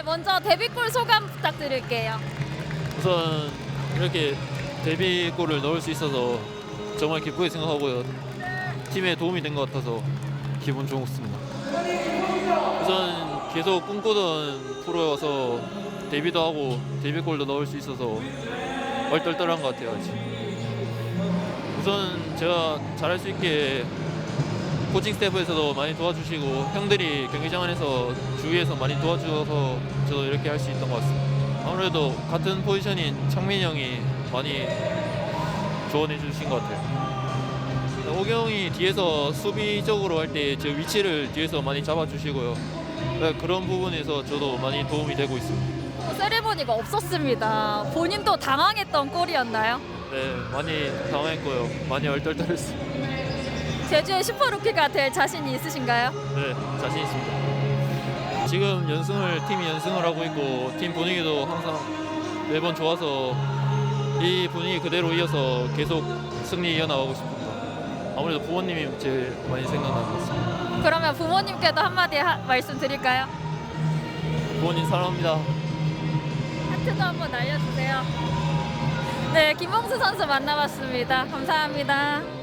네, 먼저 데뷔골 소감 부탁드릴게요. 우선 이렇게 데뷔골을 넣을 수 있어서 정말 기쁘게 생각하고요. 팀에 도움이 된 것 같아서 기분 좋습니다. 우선 계속 꿈꾸던 프로여서 데뷔도 하고 데뷔골도 넣을 수 있어서 얼떨떨한 것 같아요. 아직. 우선 제가 잘할 수 있게 코칭 스태프에서도 많이 도와주시고 형들이 경기장 안에서 주위에서 많이 도와주셔서 저도 이렇게 할 수 있던 것 같습니다. 아무래도 같은 포지션인 창민이 형이 많이 조언해 주신 것 같아요. 오경이 뒤에서 수비적으로 할 때 제 위치를 뒤에서 많이 잡아주시고요. 네, 그런 부분에서 저도 많이 도움이 되고 있습니다. 어, 세레모니가 없었습니다. 본인도 당황했던 골이었나요? 네, 많이 당황했고요. 많이 얼떨떨했어요. 제주의 슈퍼루키가 될 자신이 있으신가요? 네, 자신 있습니다. 지금 연승을 팀이 연승을 하고 있고 팀 분위기도 항상 매번 좋아서 이 분위기 그대로 이어서 계속 승리 이어나가고 싶습니다. 아무래도 부모님이 제일 많이 생각나는 것 같습니다. 그러면 부모님께도 한마디 하- 말씀드릴까요? 부모님 사랑합니다. 하트도 한번 날려주세요. 네, 김봉수 선수 만나봤습니다. 감사합니다.